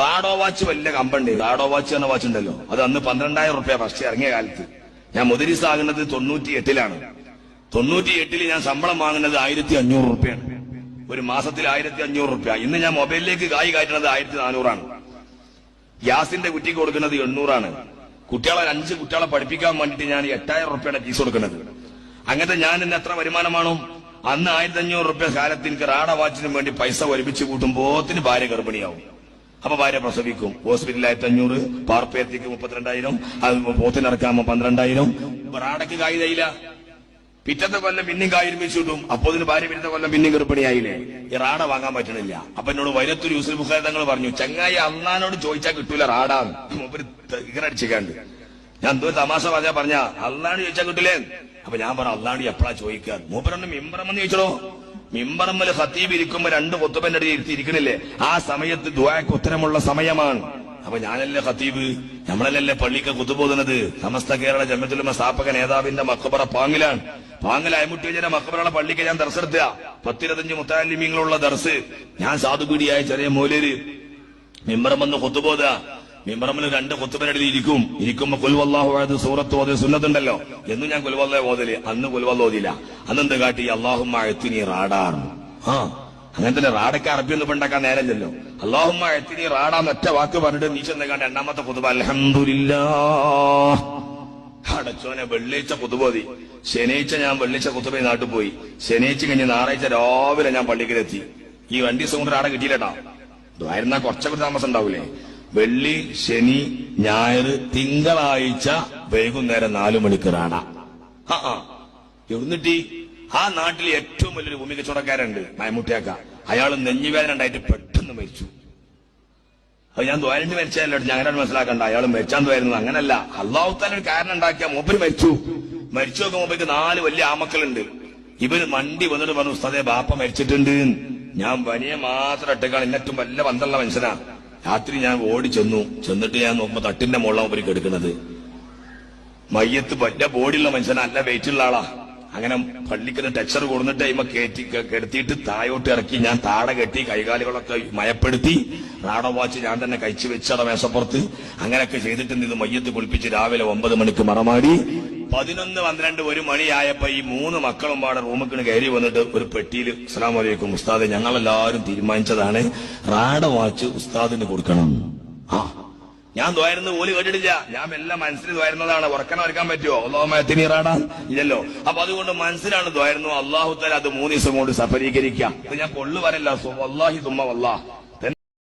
റാഡോ watch വലിയ കമ്പണ്ട്. റാഡോ watch എന്ന watch ഉണ്ടല്ലോ. അത് അന്ന് പന്ത്രണ്ടായിരം റുപ്യ ഫസ്റ്റ് ഇറങ്ങിയ കാലത്ത്. ഞാൻ മുതിരിസ് ആകുന്നത് തൊണ്ണൂറ്റി എട്ടിലാണ് തൊണ്ണൂറ്റി എട്ടിൽ ഞാൻ ശമ്പളം വാങ്ങുന്നത് ആയിരത്തി അഞ്ഞൂറ് റുപ്യാണ്. ഒരു മാസത്തിൽ ആയിരത്തി അഞ്ഞൂറ് റുപ്യ. ഇന്ന് ഞാൻ മൊബൈലിലേക്ക് കായ് കയറ്റുന്നത് ആയിരത്തി നാനൂറാണ് ഗ്യാസിന്റെ കുറ്റിക്ക് കൊടുക്കുന്നത് എണ്ണൂറാണ്. കുട്ടികളെ അഞ്ച് കുട്ടികളെ പഠിപ്പിക്കാൻ വേണ്ടിയിട്ട് ഞാൻ എട്ടായിരം റുപ്യയുടെ ഫീസ് കൊടുക്കുന്നത്. അങ്ങനത്തെ ഞാൻ ഇന്ന് എത്ര വരുമാനമാണോ? അന്ന് ആയിരത്തി അഞ്ഞൂറ് റുപ്യ കാലത്ത് എനിക്ക് റാഡ വാച്ചിന് വേണ്ടി പൈസ ഒരുമിച്ച് കൂട്ടുമ്പോത്തിന് ഭാര്യ ഗർഭിണിയാവും. അപ്പൊ ഭാര്യ പ്രസവിക്കും. ഹോസ്പിറ്റലിൽ ആയിരത്തി അഞ്ഞൂറ് പാർപ്പയത്തേക്ക് മുപ്പത്തിരണ്ടായിരം അത് പോത്തിനിറക്കാമോ പന്ത്രണ്ടായിരം. ബ്രാഡക്ക് കായ് പിറ്റത്തെ കൊല്ലം പിന്നെയും കായ് ഒരുമിച്ച് കിട്ടും. അപ്പൊ അതിന് ഭാര്യ പിറ്റത്തെ കൊല്ലം പിന്നെയും ഗർഭിണിയായില്ലേ? ഈ റാഡ വാങ്ങാൻ പറ്റണില്ല. അപ്പൊ എന്നോട് വൈരത്തൊരു യൂസിൽ ബുഖാരി പറഞ്ഞു ചങ്ങായി അന്നാനോട് ചോദിച്ചാൽ കിട്ടൂല റാഡാന്ന് മൂപ്പര് ഇങ്ങനടിച്ചിക്കാണ്ട് ഞാൻ എന്തോ തമാശ പറഞ്ഞാ പറഞ്ഞ അള്ളാണ് ചോദിച്ചാൽ കിട്ടില്ലേ അപ്പൊ ഞാൻ പറഞ്ഞു അള്ളാണ്ട് എപ്പോഴാ ചോദിക്കാൻ മൂപ്പരൊന്ന് മെമ്പറമെന്ന് ചോദിച്ചോ മിമ്പറമ്മൽ ഹത്തീബ് ഇരിക്കുമ്പോ രണ്ട് കൊത്തുബന്റെ അടി ഇരുത്തി ഇരിക്കണില്ലേ? ആ സമയത്ത് ദ്വാക്ക് ഉത്തരമുള്ള സമയമാണ്. അപ്പൊ ഞാനല്ലേ ഖത്തീബ്? നമ്മളല്ലേ പള്ളിക്ക് കുത്തുപോകുന്നത് സമസ്ത കേരള ജമ്മത്തുലമ സ്ഥാപക നേതാവിന്റെ മക്കബറ പാങ്ങിലാണ്. പാങ്ങിൽ അയമുട്ടിയജന മക്കബറയുടെ പള്ളിക്ക് ഞാൻ ദർശെടുത്തുക പത്തിരുപത്തഞ്ച് മുത്താലിമ്യങ്ങളുള്ള ദർസ്. ഞാൻ സാധുപീടിയായ ചെറിയ മൂലര് മിമ്പറം വന്ന് കൊത്തുപോത മിമ്പറമ്മിൽ രണ്ട് കൊത്തുപരടിൽ ഇരിക്കും. ഇരിക്കുമ്പോ ആയത് സൂറത്ത് ഓതി സുന്നത്തുണ്ടല്ലോ. എന്നും ഞാൻ കൊൽവല്ല ഓതൽ. അന്ന് കൊൽവല്ല ഓതില്ല അന്നെന്ത് കാട്ടി? അള്ളാഹുമ്മ എത്തിനി റാഡാർ. ആ അങ്ങനെ തന്നെ റാഡയ്ക്ക് അറബി ഒന്ന് ഉണ്ടാക്കാൻ നേരല്ലല്ലോ അള്ളാഹുമ്മ എത്തിനി റാഡാന്ന് ഒറ്റ വാക്ക് പറഞ്ഞിട്ട് നീ ചെന്ന് കണ്ട രണ്ടാമത്തെ കുതുബ അലഹമില്ലാ അടച്ചോനെ വെള്ളിയാഴ്ച കുതുപോതി ശനിയാഴ്ച ഞാൻ വെള്ളിയാഴ്ച കുത്തുപോയി നാട്ടിൽ പോയി. ശനിയാഴ്ച കഴിഞ്ഞ് ഞായറാഴ്ച രാവിലെ ഞാൻ പള്ളിക്കലെത്തി. ഈ വണ്ടി സൗണ്ട് ആടെ കിട്ടിയില്ലട്ടാ. ആയിരുന്നാ കുറച്ചൊക്കെ താമസം ഉണ്ടാവൂലേ? വെള്ളി ശനി ഞായർ തിങ്കളാഴ്ച വൈകുന്നേരം നാലു മണിക്ക് റാണ. ആ ആ. നാട്ടിൽ ഏറ്റവും വലിയൊരു ഭൂമി കച്ചവടക്കാരുണ്ട് മയമുട്ടിയാക്ക അയാൾ നെഞ്ഞുവേദന ഉണ്ടായിട്ട് പെട്ടെന്ന് മരിച്ചു. അത് ഞാൻ ദ്വാരണ്ട് മരിച്ചല്ലോ ഞാൻ അങ്ങനെ മനസ്സിലാക്കണ്ട അയാൾ മരിച്ചാൻ വരുന്നത് അങ്ങനല്ല അള്ളാഹുത്താൻ ഒരു കാരണം ഉണ്ടാക്കിയ മൂപ്പര് മരിച്ചു. മരിച്ചു നോക്കുമ്പോ മൂപ്പയ്ക്ക് നാല് വലിയ ആമക്കളുണ്ട്. ഇവർ മണ്ടി വന്നിട്ട് പറഞ്ഞു ഉസ്താദെ ബാപ്പ മരിച്ചിട്ടുണ്ട്. ഞാൻ വനിയെ മാത്രം ഇട്ടേക്കാണ്. എന്നിട്ടും വല്ല പന്തള്ള മനുഷ്യനാ. രാത്രി ഞാൻ ഓടി ചെന്നു. ചെന്നിട്ട് ഞാൻ നോക്കുമ്പോ തട്ടിന്റെ മുകളിലാണ് ഒരു കെടുക്കുന്നത്. മയ്യത്ത് വലിയ ബോഡിയുള്ള മനുഷ്യനാ നല്ല വെയിറ്റ് ഉള്ള ആളാ. അങ്ങനെ പള്ളിക്കുന്ന ടെക്സ്ചർ കൊടുത്തിട്ട് ഇമ്മ കയറ്റി കെടുത്തിയിട്ട് തായോട്ട് ഇറക്കി ഞാൻ താട കെട്ടി കൈകാലുകളൊക്കെ മയപ്പെടുത്തി റാഡ വാച്ച് ഞാൻ തന്നെ കഴിച്ചു വെച്ചട മേശപ്പുറത്ത്. അങ്ങനെയൊക്കെ ചെയ്തിട്ട് ഇത് മയ്യത്ത് കുളിപ്പിച്ച് രാവിലെ ഒമ്പത് മണിക്ക് മറമാടി. പതിനൊന്ന് പന്ത്രണ്ട് ഒരു മണിയായപ്പോ ഈ മൂന്ന് മക്കളും പാടെ റൂമിൽ കയറി വന്നിട്ട് ഒരു പെട്ടിയിൽ അസ്സാം വലൈക്കും ഉസ്താദ് ഞങ്ങളെല്ലാവരും തീരുമാനിച്ചതാണ് റാഡ വാച്ച് ഉസ്താദിന് കൊടുക്കണം. ആ ഞാൻ ദ്വാരുന്ന പോലും കേട്ടിട്ടില്ല. ഞാൻ എല്ലാം മനസ്സിൽ ദ്വാരുന്നതാണ് ഉറക്കനെ ഒരുക്കാൻ പറ്റുമോ റാഡ. ഇല്ലല്ലോ. അപ്പൊ അതുകൊണ്ട് മനസ്സിലാണ് ദ്വാരുന്നു അള്ളാഹു തല അത് മൂന്ന് ദിവസം കൊണ്ട് സഫലീകരിക്കാം ഇത് ഞാൻ കൊള്ളു വരല്ല അള്ളാഹി തുമ്മ വല്ലാ